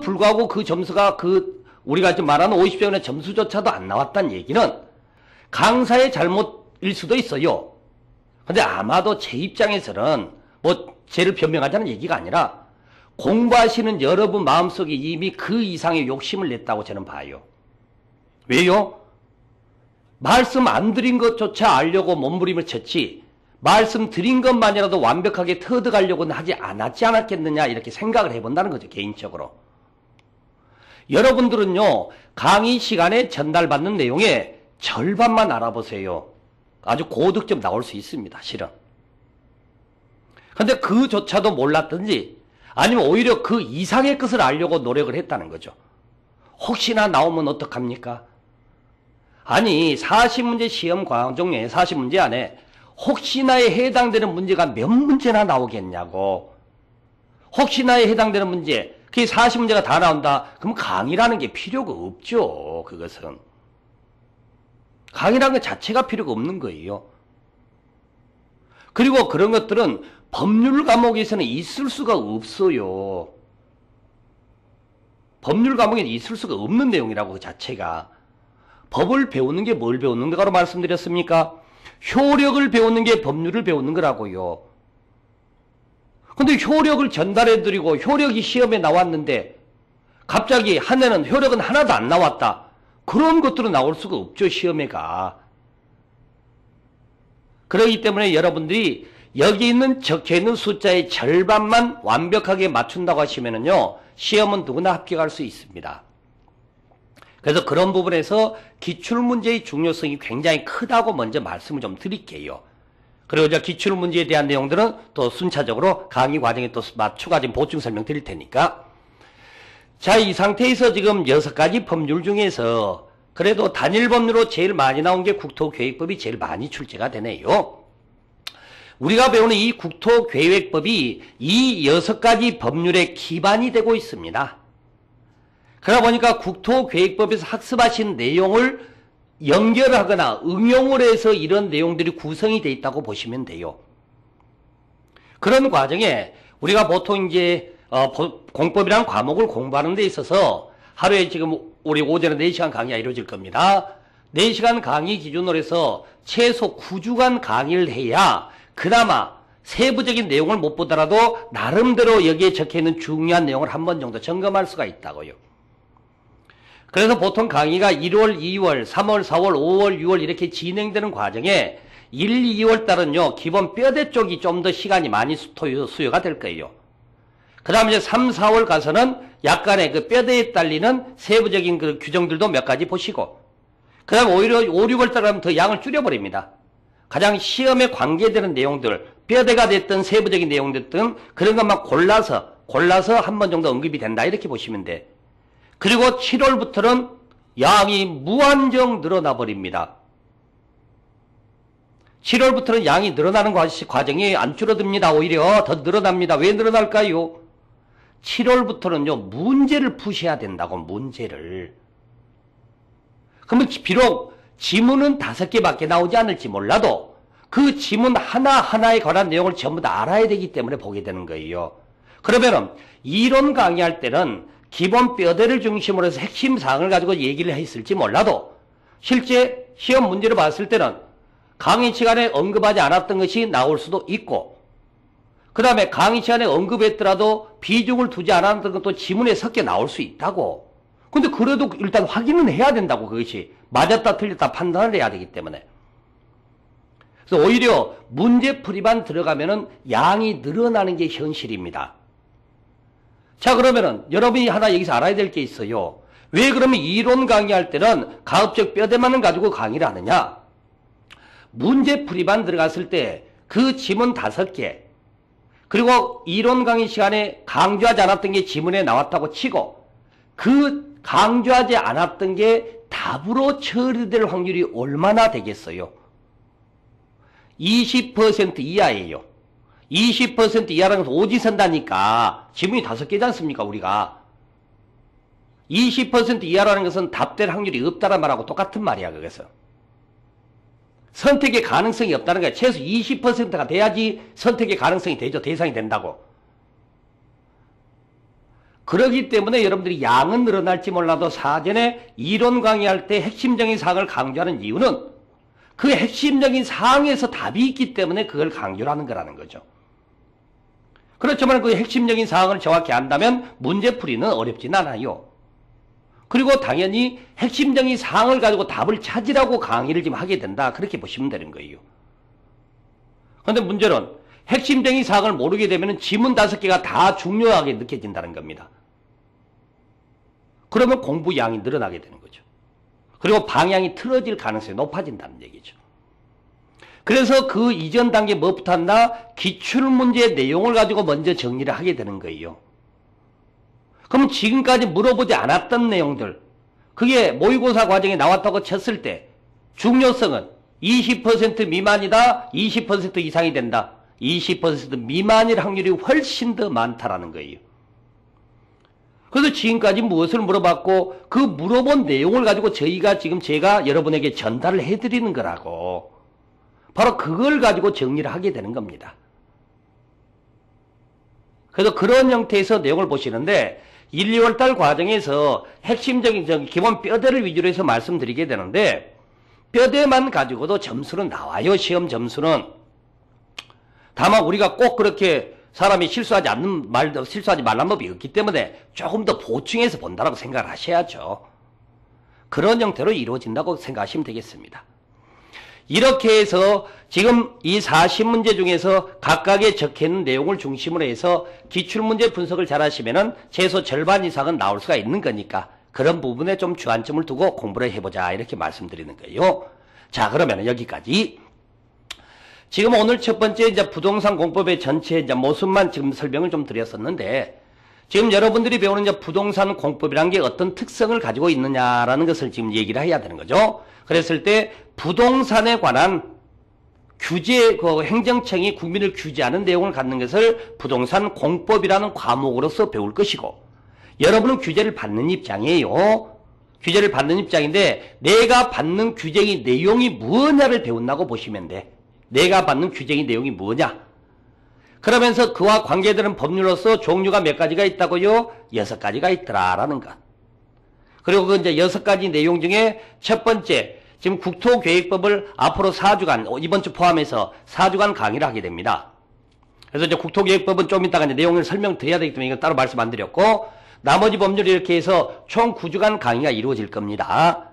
불구하고 그 점수가 그 우리가 지금 말하는 50점의 점수조차도 안 나왔다는 얘기는 강사의 잘못일 수도 있어요. 근데 아마도 제 입장에서는 뭐 죄를 변명하자는 얘기가 아니라 공부하시는 여러분 마음속에 이미 그 이상의 욕심을 냈다고 저는 봐요. 왜요? 말씀 안 드린 것조차 알려고 몸부림을 쳤지 말씀 드린 것만이라도 완벽하게 터득하려고는 하지 않았지 않았겠느냐 이렇게 생각을 해본다는 거죠 개인적으로 여러분들은요 강의 시간에 전달받는 내용의 절반만 알아보세요. 아주 고득점 나올 수 있습니다 실은 근데 그조차도 몰랐든지 아니면 오히려 그 이상의 것을 알려고 노력을 했다는 거죠. 혹시나 나오면 어떡합니까? 아니 40문제 시험 과정에 40문제 안에 혹시나에 해당되는 문제가 몇 문제나 나오겠냐고. 혹시나에 해당되는 문제 그게 40문제가 다 나온다. 그럼 강의라는 게 필요가 없죠 그것은. 강의라는 것 자체가 필요가 없는 거예요. 그리고 그런 것들은 법률 과목에서는 있을 수가 없어요. 법률 과목에는 있을 수가 없는 내용이라고 그 자체가. 법을 배우는 게 뭘 배우는 거라고 말씀드렸습니까? 효력을 배우는 게 법률을 배우는 거라고요. 근데 효력을 전달해드리고 효력이 시험에 나왔는데 갑자기 한 해는 효력은 하나도 안 나왔다. 그런 것들은 나올 수가 없죠. 시험에가. 그렇기 때문에 여러분들이 여기 있는 적혀 있는 숫자의 절반만 완벽하게 맞춘다고 하시면요. 시험은 누구나 합격할 수 있습니다. 그래서 그런 부분에서 기출문제의 중요성이 굉장히 크다고 먼저 말씀을 좀 드릴게요. 그리고 저 기출 문제에 대한 내용들은 또 순차적으로 강의 과정에 또 추가적인 보충 설명 드릴 테니까. 자, 이 상태에서 지금 여섯 가지 법률 중에서 그래도 단일 법률로 제일 많이 나온 게 국토계획법이 제일 많이 출제가 되네요. 우리가 배우는 이 국토계획법이 이 여섯 가지 법률의 기반이 되고 있습니다. 그러다 보니까 국토계획법에서 학습하신 내용을 연결하거나 응용을 해서 이런 내용들이 구성이 되어 있다고 보시면 돼요. 그런 과정에 우리가 보통 이제 어, 공법이란 과목을 공부하는 데 있어서 하루에 지금 우리 오전에 4시간 강의가 이루어질 겁니다. 4시간 강의 기준으로 해서 최소 9주간 강의를 해야 그나마 세부적인 내용을 못 보더라도 나름대로 여기에 적혀있는 중요한 내용을 한 번 정도 점검할 수가 있다고요. 그래서 보통 강의가 1월, 2월, 3월, 4월, 5월, 6월 이렇게 진행되는 과정에 1, 2월 달은요, 기본 뼈대 쪽이 좀 더 시간이 많이 수요가 될 거예요. 그 다음에 이제 3, 4월 가서는 약간의 그 뼈대에 딸리는 세부적인 그 규정들도 몇 가지 보시고, 그 다음에 오히려 5, 6월 달 하면 더 양을 줄여버립니다. 가장 시험에 관계되는 내용들, 뼈대가 됐든 세부적인 내용들 등 그런 것만 골라서, 골라서 한 번 정도 언급이 된다. 이렇게 보시면 돼. 그리고 7월부터는 양이 무한정 늘어나 버립니다. 7월부터는 양이 늘어나는 과정이 안 줄어듭니다. 오히려 더 늘어납니다. 왜 늘어날까요? 7월부터는요, 문제를 푸셔야 된다고, 문제를. 그러면 비록 지문은 다섯 개밖에 나오지 않을지 몰라도 그 지문 하나하나에 관한 내용을 전부 다 알아야 되기 때문에 보게 되는 거예요. 그러면은 이론 강의할 때는 기본 뼈대를 중심으로 해서 핵심 사항을 가지고 얘기를 했을지 몰라도 실제 시험 문제를 봤을 때는 강의 시간에 언급하지 않았던 것이 나올 수도 있고 그 다음에 강의 시간에 언급했더라도 비중을 두지 않았던 것도 지문에 섞여 나올 수 있다고 근데 그래도 일단 확인은 해야 된다고 그것이 맞았다 틀렸다 판단을 해야 되기 때문에 그래서 오히려 문제풀이만 들어가면 은 양이 늘어나는 게 현실입니다. 자 그러면은 여러분이 하나 여기서 알아야 될 게 있어요. 왜 그러면 이론 강의할 때는 가급적 뼈대만을 가지고 강의를 하느냐? 문제 풀이만 들어갔을 때 그 지문 다섯 개 그리고 이론 강의 시간에 강조하지 않았던 게 지문에 나왔다고 치고 그 강조하지 않았던 게 답으로 처리될 확률이 얼마나 되겠어요? 20% 이하예요. 20% 이하라는 것은 오지 선다니까. 지문이 다섯 개지 않습니까 우리가? 20% 이하라는 것은 답될 확률이 없다는 말하고 똑같은 말이야 그것은. 선택의 가능성이 없다는 거야. 최소 20%가 돼야지 선택의 가능성이 되죠. 대상이 된다고. 그러기 때문에 여러분들이 양은 늘어날지 몰라도 사전에 이론 강의할 때 핵심적인 사항을 강조하는 이유는 그 핵심적인 사항에서 답이 있기 때문에 그걸 강조를 하는 거라는 거죠. 그렇지만 그 핵심적인 사항을 정확히 안다면 문제풀이는 어렵진 않아요. 그리고 당연히 핵심적인 사항을 가지고 답을 찾으라고 강의를 좀 하게 된다. 그렇게 보시면 되는 거예요. 그런데 문제는 핵심적인 사항을 모르게 되면 지문 다섯 개가 다 중요하게 느껴진다는 겁니다. 그러면 공부 양이 늘어나게 되는 거죠. 그리고 방향이 틀어질 가능성이 높아진다는 얘기죠. 그래서 그 이전 단계 뭐부터 한다? 기출문제 내용을 가지고 먼저 정리를 하게 되는 거예요. 그럼 지금까지 물어보지 않았던 내용들, 그게 모의고사 과정에 나왔다고 쳤을 때 중요성은 20% 미만이다, 20% 이상이 된다. 20% 미만일 확률이 훨씬 더 많다라는 거예요. 그래서 지금까지 무엇을 물어봤고 그 물어본 내용을 가지고 저희가 지금 제가 여러분에게 전달을 해드리는 거라고. 바로 그걸 가지고 정리를 하게 되는 겁니다. 그래서 그런 형태에서 내용을 보시는데 1, 2월 달 과정에서 핵심적인 기본 뼈대를 위주로 해서 말씀드리게 되는데 뼈대만 가지고도 점수는 나와요. 시험 점수는. 다만 우리가 꼭 그렇게 사람이 실수하지 않는 말도 실수하지 말란 법이 없기 때문에 조금 더 보충해서 본다라고 생각을 하셔야죠. 그런 형태로 이루어진다고 생각하시면 되겠습니다. 이렇게 해서 지금 이 40문제 중에서 각각의 적혀있는 내용을 중심으로 해서 기출문제 분석을 잘 하시면은 최소 절반 이상은 나올 수가 있는 거니까 그런 부분에 좀 주안점을 두고 공부를 해보자 이렇게 말씀드리는 거예요. 자 그러면 여기까지 지금 오늘 첫 번째 이제 부동산 공법의 전체 이제 모습만 지금 설명을 좀 드렸었는데 지금 여러분들이 배우는 이제 부동산 공법이란 게 어떤 특성을 가지고 있느냐라는 것을 지금 얘기를 해야 되는 거죠. 그랬을 때 부동산에 관한 규제, 그 행정청이 국민을 규제하는 내용을 갖는 것을 부동산 공법이라는 과목으로서 배울 것이고, 여러분은 규제를 받는 입장이에요. 규제를 받는 입장인데, 내가 받는 규제의 내용이 무엇냐를 배운다고 보시면 돼. 내가 받는 규제의 내용이 뭐냐? 그러면서 그와 관계되는 법률로서 종류가 몇 가지가 있다고요? 여섯 가지가 있더라라는 것. 그리고 그 이제 여섯 가지 내용 중에 첫 번째, 지금 국토계획법을 앞으로 4주간, 어, 이번 주 포함해서 4주간 강의를 하게 됩니다. 그래서 이제 국토계획법은 좀 이따가 이제 내용을 설명드려야 되기 때문에 이건 따로 말씀 안 드렸고, 나머지 법률 이렇게 해서 총 9주간 강의가 이루어질 겁니다.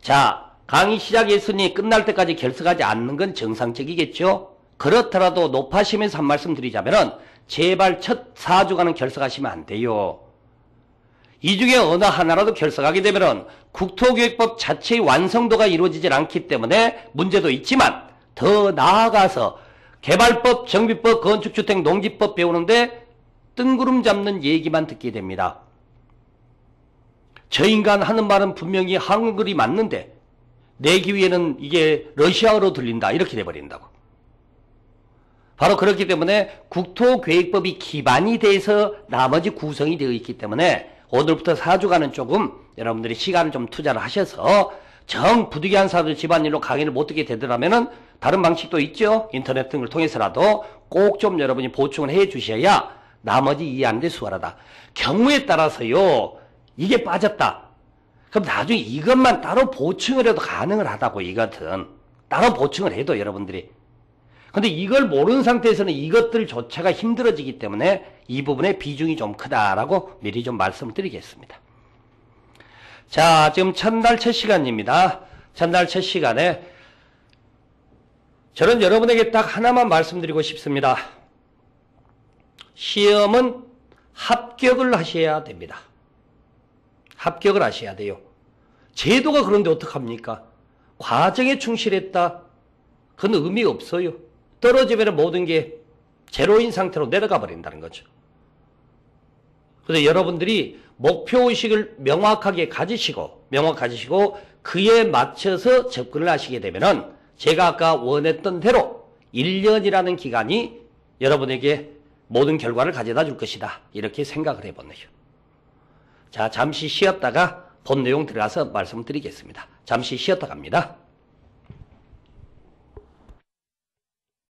자, 강의 시작했으니 끝날 때까지 결석하지 않는 건 정상적이겠죠? 그렇더라도 높아심에서 한 말씀 드리자면은, 제발 첫 4주간은 결석하시면 안 돼요. 이 중에 어느 하나라도 결석하게 되면 국토교육법 자체의 완성도가 이루어지질 않기 때문에 문제도 있지만 더 나아가서 개발법, 정비법, 건축주택, 농지법 배우는데 뜬구름 잡는 얘기만 듣게 됩니다. 저 인간 하는 말은 분명히 한글이 맞는데 내 귀에는 이게 러시아어로 들린다 이렇게 돼버린다고. 바로 그렇기 때문에 국토계획법이 기반이 돼서 나머지 구성이 되어 있기 때문에 오늘부터 4주간은 조금 여러분들이 시간을 좀 투자를 하셔서 정 부득이한 사들 집안일로 강의를 못 듣게 되더라면은 다른 방식도 있죠. 인터넷 등을 통해서라도 꼭 좀 여러분이 보충을 해 주셔야 나머지 이해하는데 수월하다. 경우에 따라서요. 이게 빠졌다. 그럼 나중에 이것만 따로 보충을 해도 가능을 하다고 이것은. 따로 보충을 해도 여러분들이. 근데 이걸 모르는 상태에서는 이것들조차가 힘들어지기 때문에 이 부분의 비중이 좀 크다라고 미리 좀 말씀드리겠습니다. 자, 지금 첫날 첫 시간입니다. 첫날 첫 시간에 저는 여러분에게 딱 하나만 말씀드리고 싶습니다. 시험은 합격을 하셔야 됩니다. 합격을 하셔야 돼요. 제도가 그런데 어떡합니까? 과정에 충실했다. 그건 의미 없어요. 떨어지면 모든 게 제로인 상태로 내려가 버린다는 거죠. 그래서 여러분들이 목표의식을 명확하게 가지시고, 명확 가지시고, 그에 맞춰서 접근을 하시게 되면은 제가 아까 원했던 대로 1년이라는 기간이 여러분에게 모든 결과를 가져다 줄 것이다. 이렇게 생각을 해보네요. 자, 잠시 쉬었다가 본 내용 들어가서 말씀드리겠습니다. 잠시 쉬었다 갑니다.